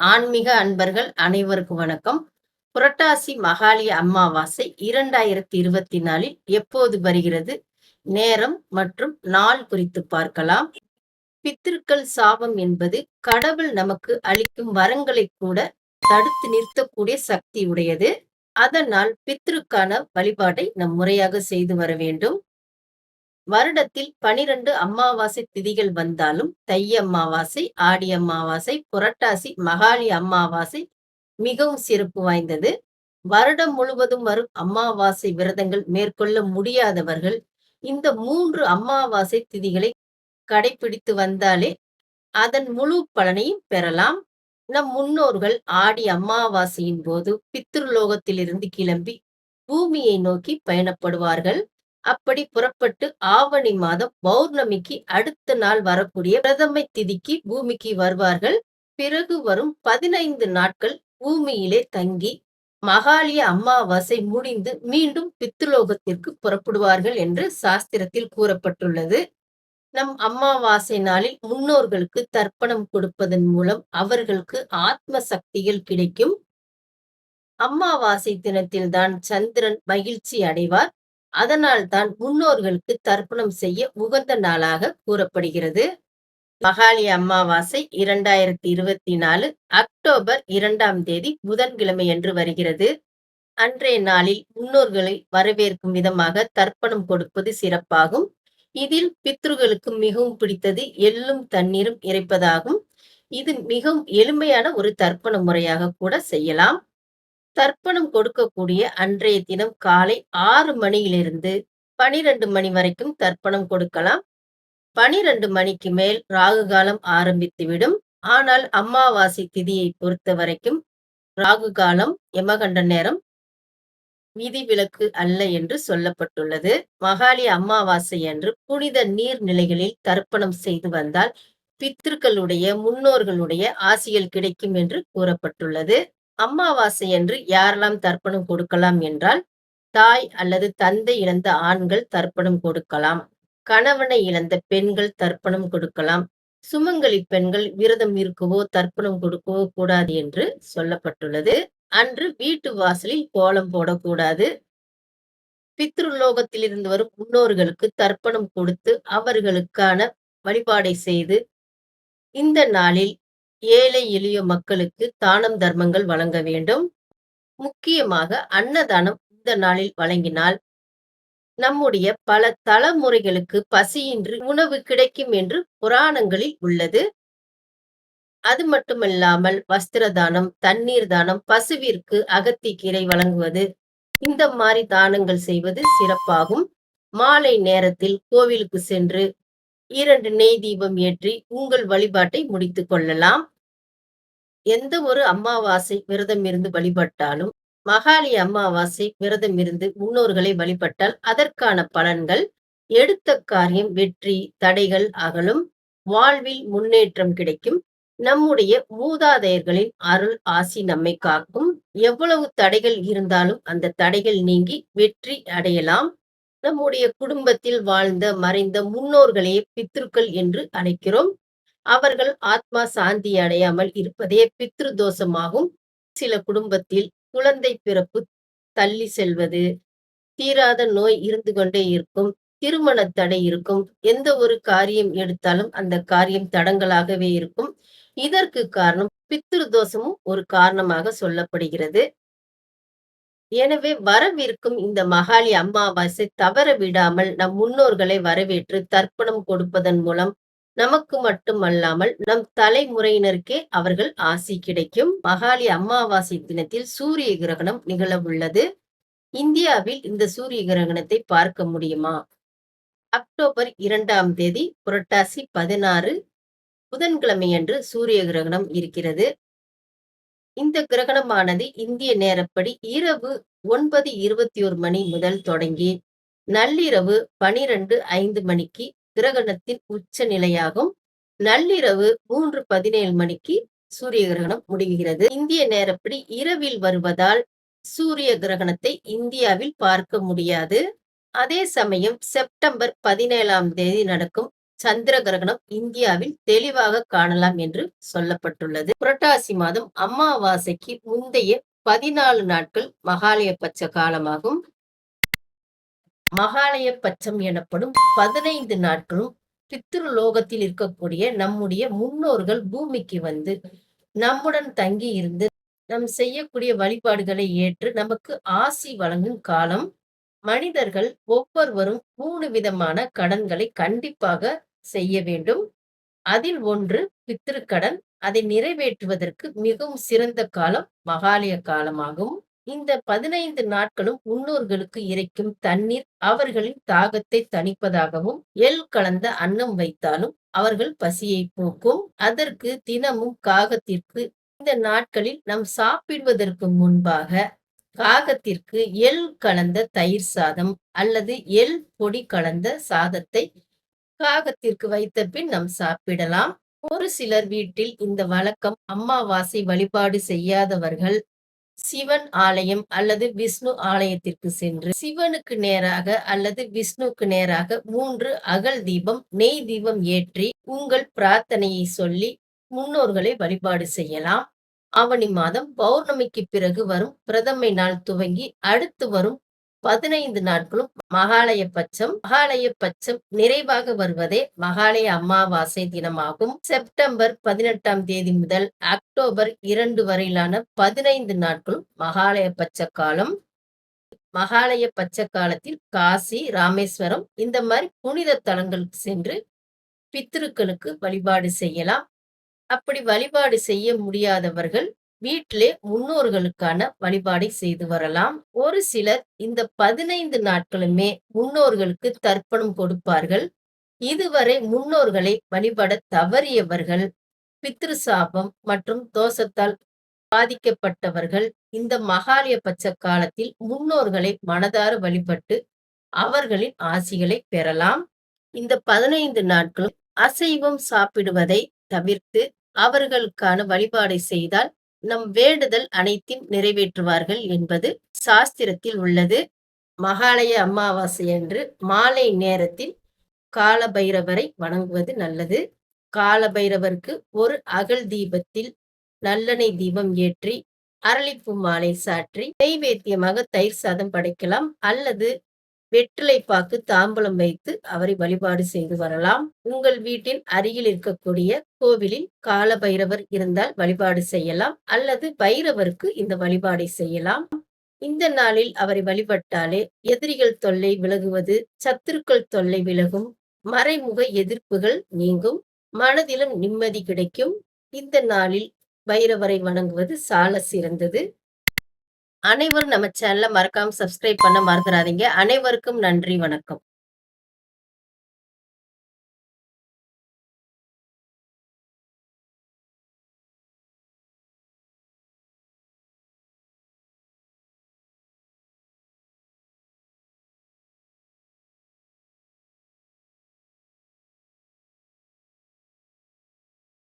ஆன்மீக அன்பர்கள் அனைவருக்கும் வணக்கம். புரட்டாசி மகாலய அமாவாசை இரண்டாயிரத்தி இருபத்தி நாலில் எப்போது வருகிறது? நேரம் மற்றும் நாள் குறித்து பார்க்கலாம். பித்திருக்கள் சாபம் என்பது கடவுள் நமக்கு அளிக்கும் வரங்களை கூட தடுத்து நிறுத்தக்கூடிய சக்தி உடையது. அதனால் பித்திருக்கான வழிபாட்டை நம் முறையாக செய்து வர வேண்டும். வருடத்தில் பனிரெண்டு அமாவாசை திதிகள் வந்தாலும் தை அமாவாசை ஆடி அமாவாசை புரட்டாசி மகாளி அமாவாசை மிகவும் சிறப்பு வாய்ந்தது. வருடம் முழுவதும் வரும் அமாவாசை விரதங்கள் மேற்கொள்ள முடியாதவர்கள் இந்த மூன்று அமாவாசை திதிகளை கடைபிடித்து வந்தாலே அதன் முழு பலனையும் பெறலாம். நம் முன்னோர்கள் ஆடி அமாவாசையின் போது பித்ருலோகத்திலிருந்து கிளம்பி பூமியை நோக்கி பயணப்படுவார்கள். அப்படி புறப்பட்டு ஆவணி மாதம் பௌர்ணமிக்கு அடுத்த நாள் வரக்கூடிய பிரதமை திதிக்கு பூமிக்கு வருவார்கள். பிறகு வரும் பதினைந்து நாட்கள் பூமியிலே தங்கி மகாலிய அமாவாசை முடிந்து மீண்டும் பித்ருலோகத்திற்கு புறப்படுவார்கள் என்று சாஸ்திரத்தில் கூறப்பட்டுள்ளது. நம் அம்மாவாசை நாளில் முன்னோர்களுக்கு தர்ப்பணம் கொடுப்பதன் மூலம் அவர்களுக்கு ஆத்ம சக்திகள் கிடைக்கும். அம்மாவாசை தினத்தில்தான் சந்திரன் மகிழ்ச்சி அடைவார். அதனால் தான் முன்னோர்களுக்கு தர்ப்பணம் செய்ய உகந்த நாளாக கூறப்படுகிறது. மகாலி அமாவாசை இரண்டாயிரத்தி இருபத்தி நாலு அக்டோபர் இரண்டாம் தேதி புதன்கிழமை என்று வருகிறது. அன்றைய நாளில் முன்னோர்களை வரவேற்கும் விதமாக தர்ப்பணம் கொடுப்பது சிறப்பாகும். இதில் பித்ருகளுக்கு மிகவும் பிடித்தது எள்ளும் தண்ணீரும் இறைப்பதாகும். இது மிகவும் எளிமையான ஒரு தர்ப்பண முறையாக கூட செய்யலாம். தர்ப்பணம் கொடுக்கக்கூடிய அன்றைய தினம் காலை ஆறு மணியிலிருந்து பனிரெண்டு மணி வரைக்கும் தர்ப்பணம் கொடுக்கலாம். பனிரெண்டு மணிக்கு மேல் ராகு காலம் ஆரம்பித்துவிடும். ஆனால் அமாவாசை திதியை பொறுத்த வரைக்கும் ராகு காலம் யமகண்ட நேரம் விதிவிலக்கு அல்ல என்று சொல்லப்பட்டுள்ளது. மகாலி அமாவாசை அன்று புனித நீர்நிலைகளில் தர்ப்பணம் செய்து வந்தால் பித்திருக்களுடைய முன்னோர்களுடைய ஆசிகள் கிடைக்கும் என்று கூறப்பட்டுள்ளது. அமாவாசை என்று யாரெல்லாம் தர்ப்பணம் கொடுக்கலாம் என்றால் தாய் அல்லது தந்தை இழந்த ஆண்கள் தர்ப்பணம் கொடுக்கலாம். கணவனை இழந்த பெண்கள் தர்ப்பணம் கொடுக்கலாம். சுமங்கலி பெண்கள் விரதம் இருக்கவோ தர்ப்பணம் கொடுக்கவோ கூடாது என்று சொல்லப்பட்டுள்ளது. அன்று வீட்டு வாசலில் கோலம் போடக்கூடாது. பித்ருலோகத்தில் இருந்து வரும் முன்னோர்களுக்கு தர்ப்பணம் கொடுத்து அவர்களுக்கான வழிபாடை செய்து இந்த நாளில் ஏழை எளிய மக்களுக்கு தானம் தர்மங்கள் வழங்க வேண்டும். முக்கியமாக அன்னதானம் இந்த நாளில் வழங்கினால் நம்முடைய பல தலைமுறைகளுக்கு பசியின்றி உணவு கிடைக்கும் என்று புராணங்களில் உள்ளது. அது மட்டுமல்லாமல் வஸ்திர தானம் தண்ணீர் தானம் பசுவிற்கு அகத்திக்கீரை வழங்குவது இந்த மாதிரி தானங்கள் செய்வது சிறப்பாகும். மாலை நேரத்தில் கோவிலுக்கு சென்று இரண்டு நெய் தீபம் ஏற்றி உங்கள் வழிபாட்டை முடித்துக் கொள்ளலாம். எந்த ஒரு அமாவாசை விரதம் இருந்து வழிபட்டாலும் மகாலி அமாவாசை விரதம் இருந்து முன்னோர்களை வழிபட்டால் அதற்கான பலன்கள் எடுத்த காரியம் வெற்றி தடைகள் அகலும் வாழ்வில் முன்னேற்றம் கிடைக்கும். நம்முடைய மூதாதையர்களின் அருள் ஆசி நம்மை காக்கும். எவ்வளவு தடைகள் இருந்தாலும் அந்த தடைகள் நீங்கி வெற்றி அடையலாம். நம்முடைய குடும்பத்தில் வாழ்ந்த மறைந்த முன்னோர்களையே பித்ருக்கள் என்று அழைக்கிறோம். அவர்கள் ஆத்மா சாந்தி அடையாமல் இருப்பதே பித்ரு தோஷமாகும் சில குடும்பத்தில் குழந்தை பிறப்பு தள்ளி செல்வது தீராத நோய் இருந்து கொண்டே இருக்கும் திருமண தடை இருக்கும் எந்த ஒரு காரியம் எடுத்தாலும் அந்த காரியம் தடங்களாகவே இருக்கும். இதற்கு காரணம் பித்ரு தோஷமும் ஒரு காரணமாக சொல்லப்படுகிறது. எனவே வரவிருக்கும் இந்த மகாலி அமாவாசை தவற விடாமல் நம் முன்னோர்களை வரவேற்று தர்ப்பணம் கொடுப்பதன் மூலம் நமக்கு மட்டுமல்லாமல் நம் தலைமுறையினருக்கே அவர்கள் ஆசி கிடைக்கும். மகாலி அமாவாசை தினத்தில் சூரிய கிரகணம் நிகழவுள்ளது இந்தியாவில் இந்த சூரிய கிரகணத்தை பார்க்க முடியுமா? அக்டோபர் இரண்டாம் தேதி புரட்டாசி பதினாறு புதன்கிழமையன்று சூரிய கிரகணம் இருக்கிறது. இந்த கிரகணமானது இந்திய நேரப்படி இரவு ஒன்பது இருபத்தி ஒரு மணி முதல் தொடங்கி நள்ளிரவு பனிரெண்டு ஐந்து மணிக்கு கிரகணத்தின் உச்ச நிலையாகும் நள்ளிரவு மூன்று பதினேழு மணிக்கு சூரிய கிரகணம் முடிகிறது. இந்திய நேரப்படி இரவில் வருவதால் சூரிய கிரகணத்தை இந்தியாவில் பார்க்க முடியாது. அதே சமயம் செப்டம்பர் பதினேழாம் தேதி நடக்கும் சந்திர கிரகணம் இந்தியாவில் தெளிவாக காணலாம் என்று சொல்லப்பட்டுள்ளது. புரட்டாசி மாதம் அமாவாசைக்கு முந்தைய பதினாலு நாட்கள் மகாலய பட்ச காலமாகும். மகாலய பட்சம் எனப்படும் பதினைந்து நாட்களும் பித்ருலோகத்தில் இருக்கக்கூடிய நம்முடைய முன்னோர்கள் பூமிக்கு வந்து நம்முடன் தங்கி இருந்து நம் செய்யக்கூடிய வழிபாடுகளை ஏற்று நமக்கு ஆசி வழங்கும் காலம். மனிதர்கள் ஒவ்வொருவரும் மூணு விதமான கடன்களை கண்டிப்பாக செய்ய வேண்டும். அதில் ஒன்று பித்திருக்கடன். அதை நிறைவேற்றுவதற்கு மிகவும் சிறந்த காலம் மகாலய காலமாகும். இந்த பதினைந்து நாட்களும் முன்னோர்களுக்கு இறைக்கும் தண்ணீர் அவர்களின் தாகத்தை தணிப்பதாகவும் எள் கலந்த அன்னம் வைத்தாலும் அவர்கள் பசியை போக்கும். அதற்கு தினமும் காகத்திற்கு இந்த நாட்களில் நாம் சாப்பிடுவதற்கு முன்பாக காகத்திற்கு எள் கலந்த தயிர் சாதம் அல்லது எள் பொடி கலந்த சாதத்தை காகத்திற்கு வைத்த பின் நாம் சாப்பிடலாம். ஒரு சிலர் வீட்டில் இந்த வழக்கம் அம்மாவாசை வழிபாடு செய்யாதவர்கள் சிவன் ஆலயம் அல்லது விஷ்ணு ஆலயத்திற்கு சென்று சிவனுக்கு நேராக அல்லது விஷ்ணுக்கு நேராக மூன்று அகல் தீபம் நெய் தீபம் ஏற்றி உங்கள் பிரார்த்தனையை சொல்லி முன்னோர்களை வழிபாடு செய்யலாம். ஆவணி மாதம் பௌர்ணமிக்கு பிறகு வரும் பிரதமை நாள் துவங்கி அடுத்து வரும் பதினைந்து நாட்களும் மகாலய பட்சம் மகாலய பட்சம் நிறைவாக வருவதே மகாலய அமாவாசை தினமாகும். செப்டம்பர் பதினெட்டாம் தேதி முதல் அக்டோபர் இரண்டு வரையிலான பதினைந்து நாட்களும் மகாலய பட்ச காலம் மகாலய பட்ச காலத்தில் காசி ராமேஸ்வரம் இந்த மாதிரி புனித தலங்களுக்கு சென்று பித்திருக்களுக்கு வழிபாடு செய்யலாம். அப்படி வழிபாடு செய்ய முடியாதவர்கள் வீட்டிலே முன்னோர்களுக்கான வழிபாடை செய்து வரலாம். ஒரு சிலர் இந்த பதினைந்து நாட்களுமே முன்னோர்களுக்கு தர்ப்பணம் கொடுப்பார்கள். இதுவரை முன்னோர்களை வழிபட தவறியவர்கள் பித்ரு சாபம் மற்றும் தோஷத்தால் பாதிக்கப்பட்டவர்கள் இந்த மகாலய பட்ச காலத்தில் முன்னோர்களை மனதார வழிபட்டு அவர்களின் ஆசிகளை பெறலாம். இந்த பதினைந்து நாட்களும் அசைவம் சாப்பிடுவதை தவிர்த்து அவர்களுக்கான வழிபாடை செய்தால் நம் வேண்டுதல் அனைத்தையும் நிறைவேற்றுவார்கள் என்பது சாஸ்திரத்தில் உள்ளது. மகாலய அமாவாசை அன்று மாலை நேரத்தில் கால பைரவரை வணங்குவது நல்லது. கால பைரவருக்கு ஒரு அகல் தீபத்தில் நல்லெண்ணெய் தீபம் ஏற்றி அரளிப்பூ மாலை சாற்றி நெய்வேத்தியமாக தயிர் சாதம் படைக்கலாம் அல்லது வெற்றிலை பாக்கு தாம்பலம் வைத்து அவரை வழிபாடு செய்து வரலாம். உங்கள் வீட்டின் அருகில் இருக்கக்கூடிய கோவிலில் கால பைரவர் இருந்தால் வழிபாடு செய்யலாம். அல்லது பைரவருக்கு இந்த வழிபாடை செய்யலாம். இந்த நாளில் அவரை வழிபட்டாலே எதிரிகள் தொல்லை விலகுவது சத்துருக்கள் தொல்லை விலகும் மறைமுக எதிர்ப்புகள் நீங்கும் மனதிலும் நிம்மதி கிடைக்கும். இந்த நாளில் பைரவரை வணங்குவது சால சிறந்தது. அனைவரும் நம்ம சேனலை மறக்காம சப்ஸ்கிரைப் பண்ண மறந்துடாதீங்க அனைவருக்கும் நன்றி வணக்கம்.